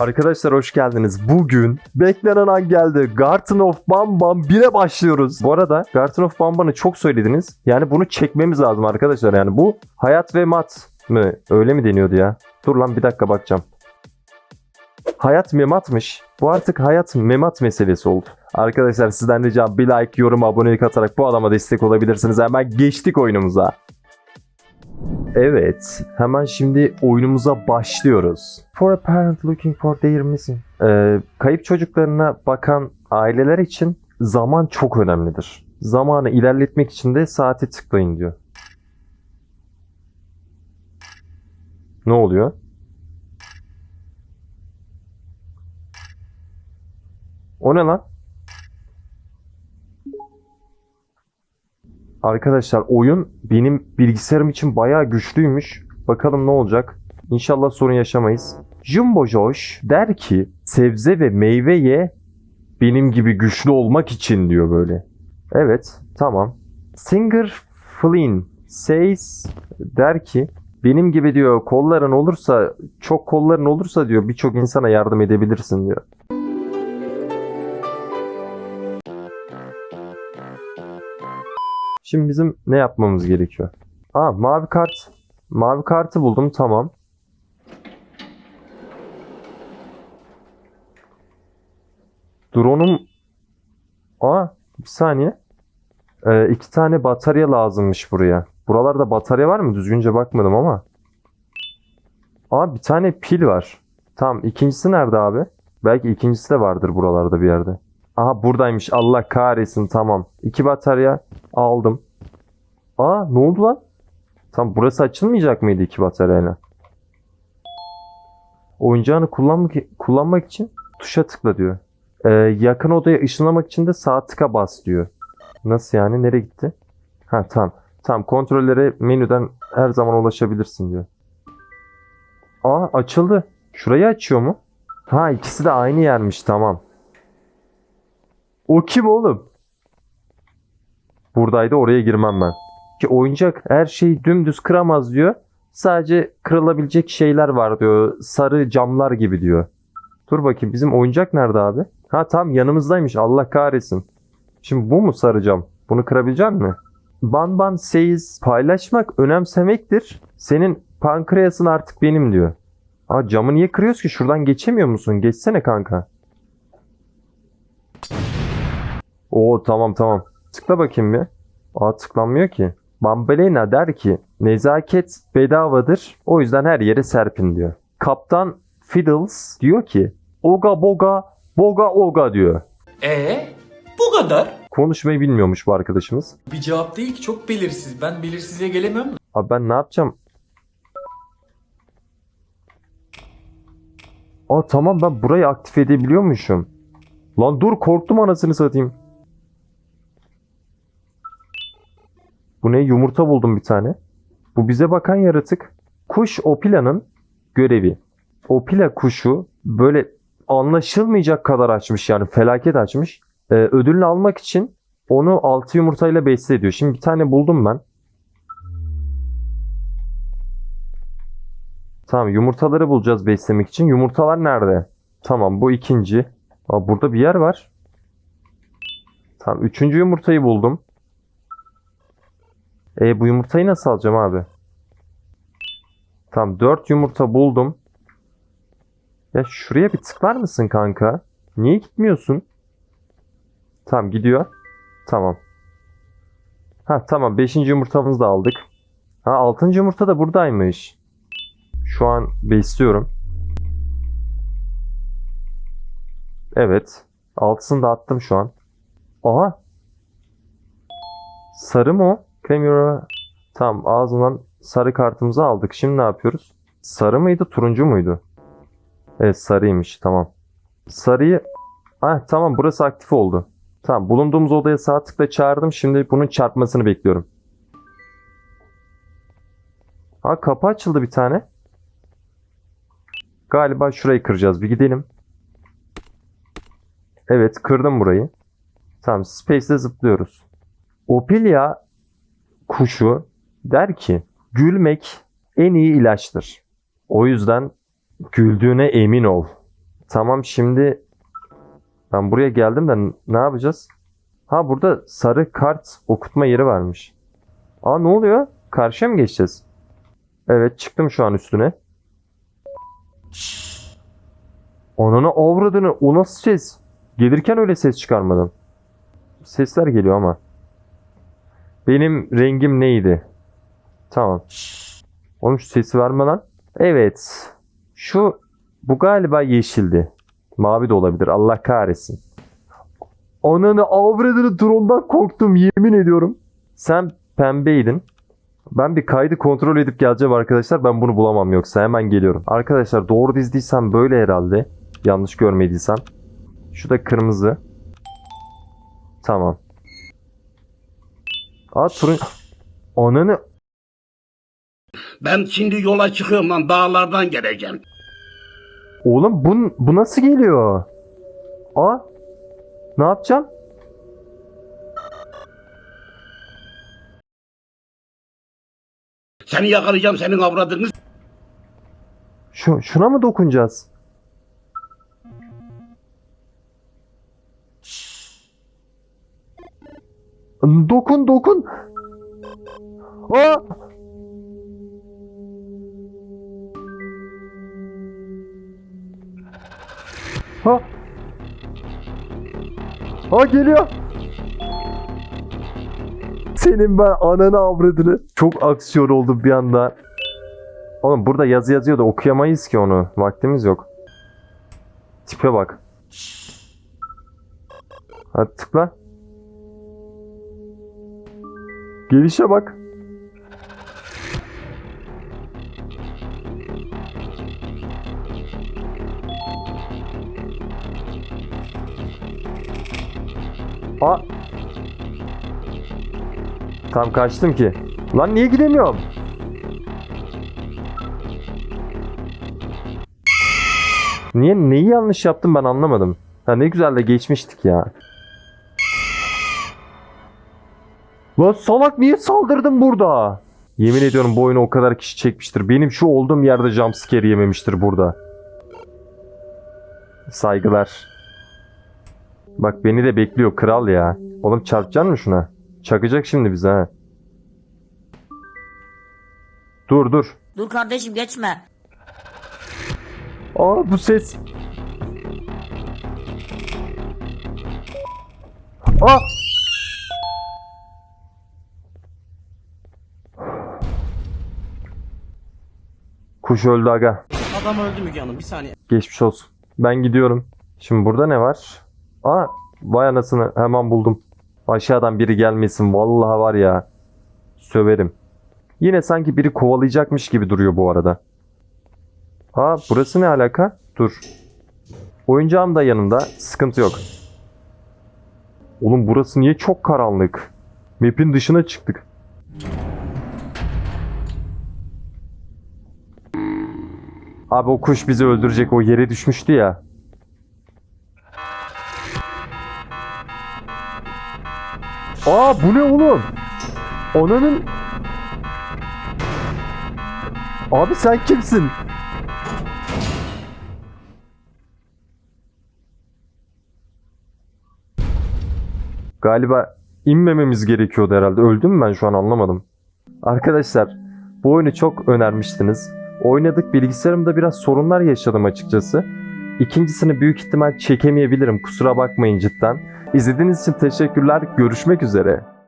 Arkadaşlar hoş geldiniz. Bugün beklenen an geldi. Garden of Bambam 1'e başlıyoruz. Bu arada Garden of Bambam'ı çok söylediniz. Yani bunu çekmemiz lazım arkadaşlar. Yani bu hayat ve mat mı? Öyle mi deniyordu ya? Dur lan bir dakika bakacağım. Hayat mematmış. Bu artık hayat memat meselesi oldu. Arkadaşlar sizden ricam bir like, yorum, abonelik atarak bu adama destek olabilirsiniz. Hemen geçtik oyunumuza. Evet, hemen şimdi oyunumuza başlıyoruz. For a parent looking for their missing. Ee, kayıp çocuklarına bakan aileler için zaman çok önemlidir. Zamanı ilerletmek için de saati tıklayın diyor. Ne oluyor? O ne lan? Arkadaşlar oyun benim bilgisayarım için bayağı güçlüymüş. Bakalım ne olacak. İnşallah sorun yaşamayız. Jumbo Josh der ki sebze ve meyve ye benim gibi güçlü olmak için diyor böyle. Evet tamam. Singer Flynn says der ki benim gibi diyor kolların olursa çok kolların olursa diyor birçok insana yardım edebilirsin diyor. Şimdi bizim ne yapmamız gerekiyor? Aa mavi kart. Mavi kartı buldum tamam. Drone'um... Aa bir saniye. Ee, iki tane batarya lazımmış buraya. Buralarda batarya var mı? Düzgünce bakmadım ama. Aa bir tane pil var. Tamam ikincisi nerede abi? Belki ikincisi de vardır buralarda bir yerde. Aha buradaymış. Allah kahretsin tamam. İki batarya aldım. Aa ne oldu lan? Tam burası açılmayacak mıydı iki bataryayla? Oyuncağını kullanmak, kullanmak için tuşa tıkla diyor. Ee, yakın odaya ışınlamak için de sağ tıka bas diyor. Nasıl yani? Nereye gitti? Ha tamam. Tamam kontrollere menüden her zaman ulaşabilirsin diyor. Aa açıldı. Şurayı açıyor mu? Ha ikisi de aynı yermiş tamam. O kim oğlum? Buradaydı oraya girmem ben. Ki oyuncak her şeyi dümdüz kıramaz diyor. Sadece kırılabilecek şeyler var diyor. Sarı camlar gibi diyor. Dur bakayım bizim oyuncak nerede abi? Ha tam yanımızdaymış Allah kahretsin. Şimdi bu mu sarı cam? Bunu kırabilecek mi? Ban Ban says paylaşmak önemsemektir. Senin pankreasın artık benim diyor. Aa camı niye kırıyoruz ki? Şuradan geçemiyor musun? Geçsene kanka. Oo tamam tamam. Tıkla bakayım bir. Aa tıklanmıyor ki. Bambelena der ki nezaket bedavadır. O yüzden her yere serpin diyor. Kaptan Fiddles diyor ki oga boga boga oga diyor. Ee, bu kadar. Konuşmayı bilmiyormuş bu arkadaşımız. Bir cevap değil ki çok belirsiz. Ben belirsizliğe gelemiyorum. Abi ben ne yapacağım? Aa tamam ben burayı aktif edebiliyormuşum. Lan dur korktum anasını satayım. Bu ne? Yumurta buldum bir tane. Bu bize bakan yaratık. Kuş Opila'nın görevi. Opila kuşu böyle anlaşılmayacak kadar açmış yani felaket açmış. Ee, ödülünü almak için onu altı yumurtayla besle ediyor. Şimdi bir tane buldum ben. Tamam yumurtaları bulacağız beslemek için. Yumurtalar nerede? Tamam bu ikinci. Aa, burada bir yer var. Tamam üçüncü yumurtayı buldum. E bu yumurtayı nasıl alacağım abi? Tamam 4 yumurta buldum. Ya şuraya bir tıklar mısın kanka? Niye gitmiyorsun? Tamam gidiyor. Tamam. Ha tamam 5. yumurtamızı da aldık. Ha 6. yumurta da buradaymış. Şu an besliyorum. Evet. Altısını da attım şu an. Aha. Sarı mı o? Kremura. Tamam ağzından sarı kartımızı aldık. Şimdi ne yapıyoruz? Sarı mıydı turuncu muydu? Evet sarıymış tamam. Sarıyı... Ah tamam burası aktif oldu. Tamam bulunduğumuz odaya sağ tıkla çağırdım. Şimdi bunun çarpmasını bekliyorum. Ha kapı açıldı bir tane. Galiba şurayı kıracağız. Bir gidelim. Evet kırdım burayı. Tamam Space'de zıplıyoruz. Ophelia kuşu der ki gülmek en iyi ilaçtır. O yüzden güldüğüne emin ol. Tamam şimdi ben buraya geldim de ne yapacağız? Ha burada sarı kart okutma yeri varmış. Aa ne oluyor? Karşıya mı geçeceğiz? Evet çıktım şu an üstüne. Ananı avradını o nasıl ses? Gelirken öyle ses çıkarmadım. Sesler geliyor ama. Benim rengim neydi? Tamam. Oğlum şu sesi verme lan. Evet. Şu bu galiba yeşildi. Mavi de olabilir. Allah kahretsin. Ananı avradını drone'dan korktum yemin ediyorum. Sen pembeydin. Ben bir kaydı kontrol edip geleceğim arkadaşlar. Ben bunu bulamam yoksa hemen geliyorum. Arkadaşlar doğru dizdiysem böyle herhalde. Yanlış görmediysem. Şu da kırmızı. Tamam. Aa turun... Ananı... Ben şimdi yola çıkıyorum lan dağlardan geleceğim. Oğlum bu, bu nasıl geliyor? Aa. Ne yapacağım? Seni yakalayacağım senin avradını. Şu, şuna mı dokunacağız? Dokun dokun. Aa! Ha. Ha geliyor. Senin ben ananı avradını. Çok aksiyon oldu bir anda. Oğlum burada yazı yazıyor da okuyamayız ki onu. Vaktimiz yok. Tipe bak. Hadi tıkla. Gelişe bak. Aa. Tam kaçtım ki. Lan niye gidemiyorum? Niye neyi yanlış yaptım ben anlamadım. Ha ne güzel de geçmiştik ya. Lan salak niye saldırdın burada? Yemin ediyorum bu oyunu o kadar kişi çekmiştir. Benim şu olduğum yerde jumpscare yememiştir burada. Saygılar. Bak beni de bekliyor kral ya. Oğlum çarpacaksın mı şuna? Çakacak şimdi bize ha. Dur dur. Dur kardeşim geçme. Aa bu ses. Aa! Kuş öldü aga. Adam öldü Müge Hanım bir saniye. Geçmiş olsun. Ben gidiyorum. Şimdi burada ne var? Aa vay anasını hemen buldum. Aşağıdan biri gelmesin. Vallahi var ya. Söverim. Yine sanki biri kovalayacakmış gibi duruyor bu arada. Ha burası ne alaka? Dur. Oyuncağım da yanımda. Sıkıntı yok. Oğlum burası niye çok karanlık? Map'in dışına çıktık. Abi o kuş bizi öldürecek. O yere düşmüştü ya. Aa bu ne oğlum? Onanın... Abi sen kimsin? Galiba inmememiz gerekiyordu herhalde. Öldüm mü ben şu an anlamadım. Arkadaşlar bu oyunu çok önermiştiniz. Oynadık bilgisayarımda biraz sorunlar yaşadım açıkçası. İkincisini büyük ihtimal çekemeyebilirim kusura bakmayın cidden. İzlediğiniz için teşekkürler. Görüşmek üzere.